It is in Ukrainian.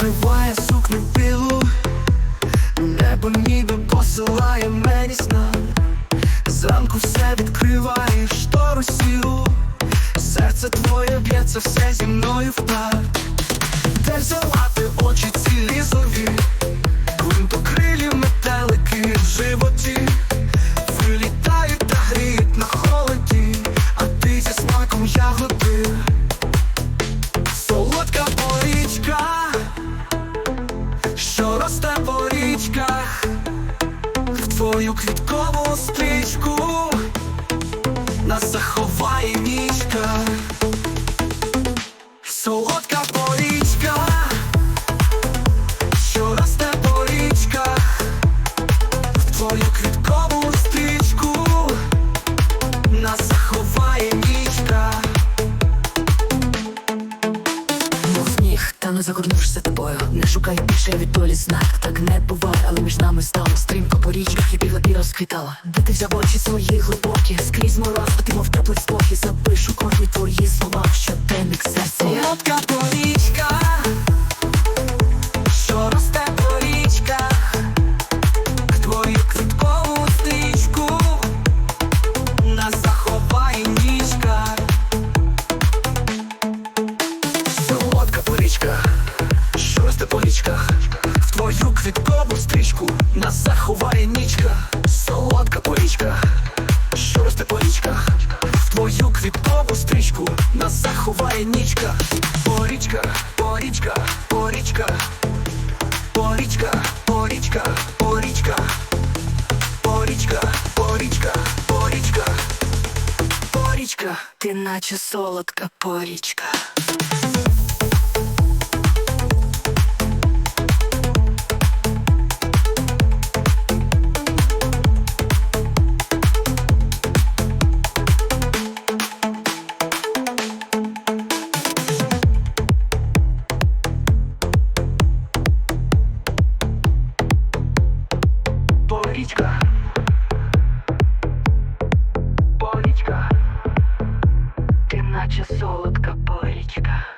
розкриває сукню білу, небо ніби посилає мені сна. Зранку все відкриває штору сіру, серце твоє б'ється все зі мною в так. Де взяла ти очі в твою квіткову стрічку нас заховає нічка. Солодка сніг, та не загорнувшися тобою. Не шукай більше від долі знак Так не буває, але між нами стало. Стрімко по річках і бігла і розквітала. Де ти взяв очі свої глибокі? Скрізь мороз, а ти мов теплий спокій. Запишу кожні твої слова в щоденник серця. Солодка порічка, росте в твою квіткову стрічку нас заховає нічка. Солодка порічка, що росте по річках, в твою квіткову стрічку нас заховає нічка. Порічка, порічка, порічка, порічка, порічка, порічка, порічка, порічка, порічка, порічка. Ти наче солодка Порічка, наче солодка пилічка.